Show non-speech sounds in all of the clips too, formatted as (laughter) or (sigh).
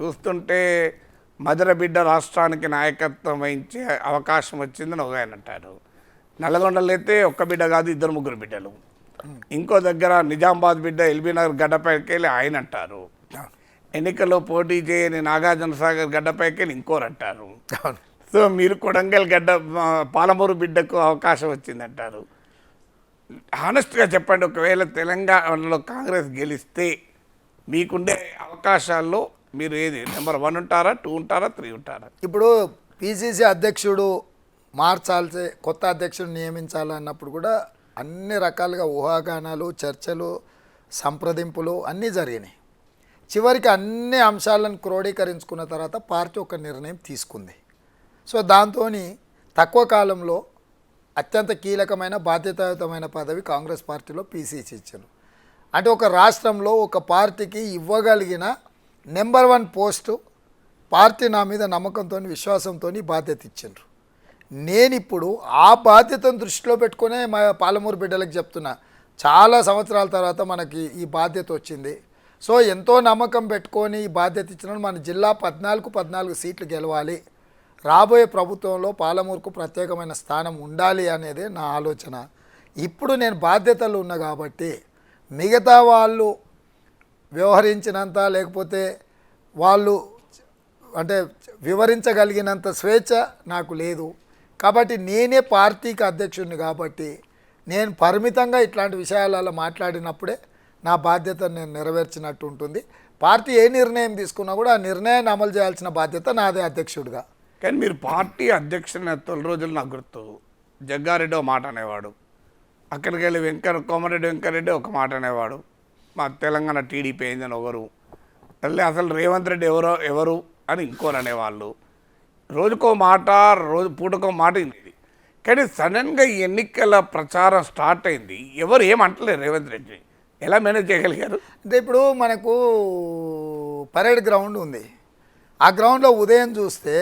చూస్తుంటే మధుర బిడ్డ రాష్ట్రానికి నాయకత్వం వహించే అవకాశం వచ్చిందని ఒక ఆయన అంటారు. నల్గొండలో అయితే ఒక్క బిడ్డ కాదు ఇద్దరు ముగ్గురు బిడ్డలు. ఇంకో దగ్గర నిజామాబాద్ బిడ్డ ఎల్బీ నగర్ గడ్డపైకి వెళ్ళి ఆయన అంటారు. ఎన్నికల్లో పోటీ చేయని నాగార్జున సాగర్ గడ్డపైకి వెళ్ళి ఇంకోరు అంటారు. సో మీరు కొడంగల్ గడ్డ పాలమూరు బిడ్డకు అవకాశం వచ్చిందంటారు హానెస్ట్గా చెప్పండి ఒకవేళ తెలంగాణలో కాంగ్రెస్ గెలిస్తే మీకుండే అవకాశాల్లో మీరు ఏది నెంబర్ వన్ ఉంటారా టూ ఉంటారా త్రీ ఉంటారా? ఇప్పుడు పిసిసి అధ్యక్షుడు మార్చాల్సి కొత్త అధ్యక్షుడు నియమించాలన్నప్పుడు కూడా అన్ని రకాలుగా ఊహాగానాలు చర్చలు సంప్రదింపులు అన్నీ జరిగినాయి. చివరికి అన్ని అంశాలను క్రోడీకరించుకున్న తర్వాత పార్టీ ఒక నిర్ణయం తీసుకుంది. సో దాంతో తక్కువ కాలంలో అత్యంత కీలకమైన బాధ్యతాయుతమైన పదవి కాంగ్రెస్ పార్టీలో పీసీసీ ఇచ్చారు. అంటే ఒక రాష్ట్రంలో ఒక పార్టీకి ఇవ్వగలిగిన నెంబర్ వన్ పోస్టు పార్టీ నా మీద నమ్మకంతో విశ్వాసంతో బాధ్యత ఇచ్చిండ్రు. నేను ఇప్పుడు ఆ బాధ్యతను దృష్టిలో పెట్టుకునే మా పాలమూరు బిడ్డలకు చెప్తున్నా చాలా సంవత్సరాల తర్వాత మనకి ఈ బాధ్యత వచ్చింది. సో ఎంతో నమ్మకం పెట్టుకొని ఈ బాధ్యత ఇచ్చిన మన జిల్లా పద్నాలుగు పద్నాలుగు సీట్లు గెలవాలి. రాబోయే ప్రభుత్వంలో పాలమూరుకు ప్రత్యేకమైన స్థానం ఉండాలి అనేది నా ఆలోచన. ఇప్పుడు నేను బాధ్యతలు ఉన్నా కాబట్టి మిగతా వాళ్ళు వ్యవహరించినంత లేకపోతే వాళ్ళు అంటే వివరించగలిగినంత స్వేచ్ఛ నాకు లేదు. కాబట్టి నేనే పార్టీకి అధ్యక్షుడిని కాబట్టి నేను పరిమితంగా ఇట్లాంటి విషయాలలో మాట్లాడినప్పుడే నా బాధ్యతను నేను నెరవేర్చినట్టు ఉంటుంది. పార్టీ ఏ నిర్ణయం తీసుకున్నా కూడా ఆ నిర్ణయాన్ని అమలు చేయాల్సిన బాధ్యత నాదే అధ్యక్షుడిగా. కానీ మీరు పార్టీ అధ్యక్షుని తొలి రోజులు నాకు గుర్తు. జగ్గారెడ్డి ఒక మాట అనేవాడు. అక్కడికి వెళ్ళి వెంకర కోమరెడ్డి వెంకరెడ్డి ఒక మాట అనేవాడు. మా తెలంగాణ టీడీపీ అయిందని ఒకరు. మళ్ళీ అసలు రేవంత్ రెడ్డి ఎవరో ఎవరు అని ఇంకోరు అనేవాళ్ళు. రోజుకో మాట రోజు పూటకో మాట ఇది. కానీ సడన్గా ఈ ఎన్నికల ప్రచారం స్టార్ట్ అయింది. ఎవరు ఏమంటలేరు రేవంత్ రెడ్డి ఎలా మేనేజ్ చేయగలిగారు? అంటే ఇప్పుడు మనకు పరేడ్ గ్రౌండ్ ఉంది. ఆ గ్రౌండ్లో ఉదయం చూస్తే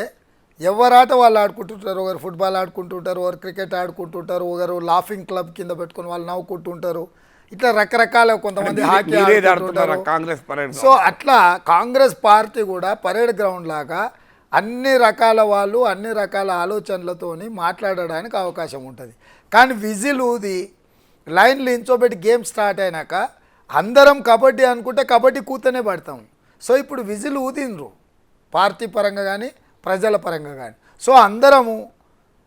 ఎవరాట వాళ్ళు ఆడుకుంటుంటారు. ఒకరు ఫుట్బాల్ ఆడుకుంటుంటారు ఒకరు క్రికెట్ ఆడుకుంటుంటారు ఒకరు లాఫింగ్ క్లబ్ కింద పెట్టుకొని వాళ్ళు నవ్వుకుంటుంటారు. ఇట్లా రకరకాల కొంతమంది హాకీ కాంగ్రెస్ పరేడ్ సో అట్లా కాంగ్రెస్ పార్టీ కూడా పరేడ్ గ్రౌండ్ లాగా అన్ని రకాల వాళ్ళు అన్ని రకాల ఆలోచనలతోని మాట్లాడడానికి అవకాశం ఉంటుంది. కానీ విజిల్ ఊది లైన్లు ఇంచోబెట్టి గేమ్ స్టార్ట్ అయినాక అందరం కబడ్డీ అనుకుంటే కబడ్డీ కూతనే పడతాం. సో ఇప్పుడు విజిల్ ఊదిండ్రు. పార్టీ పరంగా కానీ ప్రజల పరంగా కానీ సో అందరము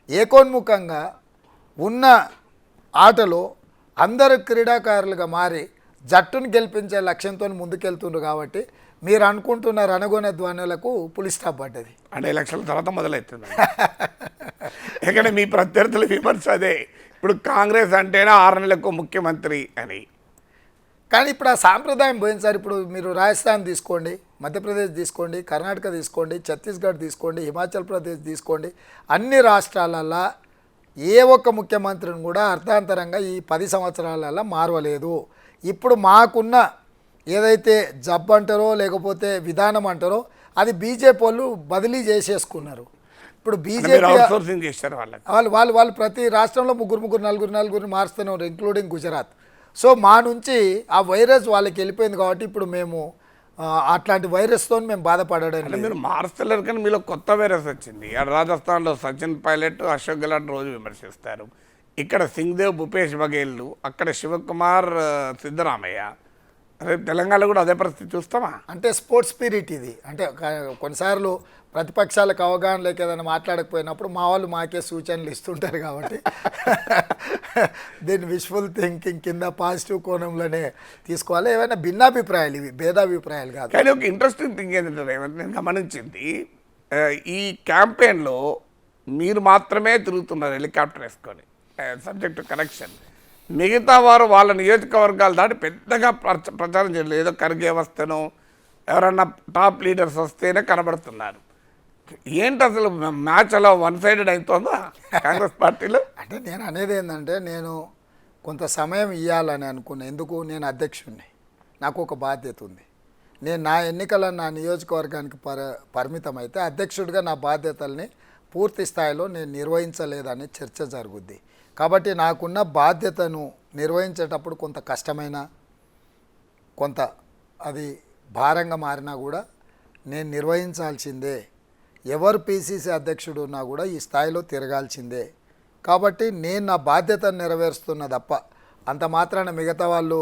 ఏకోన్ముఖంగా ఉన్న ఆటలో అందరు క్రీడాకారులుగా మారి జట్టును గెలిపించే లక్ష్యంతో ముందుకెళ్తుండ్రు కాబట్టి మీరు అనుకుంటున్న రణగొన ధ్వనులకు పులి స్టాప్ పడ్డది. అంటే ఎలక్షన్ల తర్వాత మొదలవుతుంది ఎందుకంటే మీ ప్రత్యర్థుల విమర్శ అదే. ఇప్పుడు కాంగ్రెస్ అంటేనే ఆరు నెలలకు ముఖ్యమంత్రి అని. కానీ ఇప్పుడు ఆ సాంప్రదాయం పోయింది సార్ ఇప్పుడు మీరు రాజస్థాన్ తీసుకోండి మధ్యప్రదేశ్ తీసుకోండి కర్ణాటక తీసుకోండి ఛత్తీస్గఢ్ తీసుకోండి హిమాచల్ ప్రదేశ్ తీసుకోండి అన్ని రాష్ట్రాలల్లో ఏ ఒక్క ముఖ్యమంత్రిని కూడా అర్థాంతరంగా ఈ పది సంవత్సరాలలో మారవలేదు. ఇప్పుడు మాకున్న ఏదైతే జబ్ అంటారో లేకపోతే విధానం అంటారో అది బీజేపీ వాళ్ళు బదిలీ చేసేసుకున్నారు. ఇప్పుడు బీజేపీ వాళ్ళు వాళ్ళు వాళ్ళు ప్రతి రాష్ట్రంలో ముగ్గురు ముగ్గురు నలుగురు నలుగురు మారుస్తూనే ఉన్నారు ఇంక్లూడింగ్ గుజరాత్. సో మా నుంచి ఆ వైరస్ వాళ్ళకి వెళ్ళిపోయింది కాబట్టి ఇప్పుడు మేము అట్లాంటి వైరస్తో మేము బాధపడడం మీరు మార్చలేరు కానీ మీలో కొత్త వైరస్ వచ్చింది. రాజస్థాన్లో సచిన్ పైలట్ అశోక్ గెలాట్ రోజు విమర్శిస్తారు. ఇక్కడ సింగ్దేవ్ భూపేష్ బఘేళ్ళు అక్కడ శివకుమార్ సిద్ధరామయ్య. రేపు తెలంగాణలో కూడా అదే పరిస్థితి చూస్తామా? అంటే స్పోర్ట్స్ స్పిరిట్ ఇది. అంటే కొన్నిసార్లు ప్రతిపక్షాలకు అవగాహన లేక ఏదైనా మాట్లాడకపోయినప్పుడు మా వాళ్ళు మాకే సూచనలు ఇస్తుంటారు కాబట్టి (laughs) దీన్ని విష్ఫుల్ థింకింగ్ కింద పాజిటివ్ కోణంలోనే తీసుకోవాలి. ఏమైనా భిన్నాభిప్రాయాలు ఇవి భేదాభిప్రాయాలు కాదు. కానీ ఒక ఇంట్రెస్టింగ్ థింగ్ ఏంటంటే నేను గమనించింది ఈ క్యాంపెయిన్లో మీరు మాత్రమే తిరుగుతున్నారు హెలికాప్టర్ వేసుకొని సబ్జెక్ట్ కనెక్షన్ మిగతా వారు వాళ్ళ నియోజకవర్గాలు దాటి పెద్దగా ప్రచ- ప్రచారం చేయలేదు. ఏదో ఖర్గే వస్తేనో ఎవరన్నా టాప్ లీడర్స్ వస్తేనే కనబడుతున్నారు. ఏంటి అసలు మ్యాచ్ అలా వన్ సైడెడ్ అవుతుందా కాంగ్రెస్ పార్టీలో? (laughs) అంటే నేను అనేది ఏంటంటే నేను కొంత సమయం ఇవ్వాలని అనుకున్నా. ఎందుకు? నేను అధ్యక్షుడిని నాకు ఒక బాధ్యత ఉంది. నేను నా ఎన్నికల నా నియోజకవర్గానికి పర పరిమితం అయితే అధ్యక్షుడిగా నా బాధ్యతల్ని పూర్తి స్థాయిలో నేను నిర్వహించలేదని చర్చ జరుగుద్ది. కాబట్టి నాకున్న బాధ్యతను నిర్వహించేటప్పుడు కొంత కష్టమైన కొంత అది భారంగా మారినా కూడా నేను నిర్వహించాల్సిందే. ఎవరు పిసిసి అధ్యక్షుడు ఉన్నా కూడా ఈ స్థాయిలో తిరగాల్సిందే. కాబట్టి నేను నా బాధ్యతను నెరవేరుస్తున్న తప్ప అంత మాత్రాన మిగతా వాళ్ళు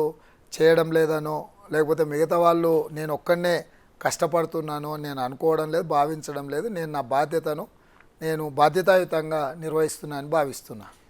చేయడం లేదనో లేకపోతే మిగతా వాళ్ళు నేను ఒక్కడనే కష్టపడుతున్నాను నేను అనుకోవడం లేదు భావించడం లేదు నేను నా బాధ్యతను నేను బాధ్యతాయుతంగా నిర్వహిస్తున్నానని భావిస్తున్నా.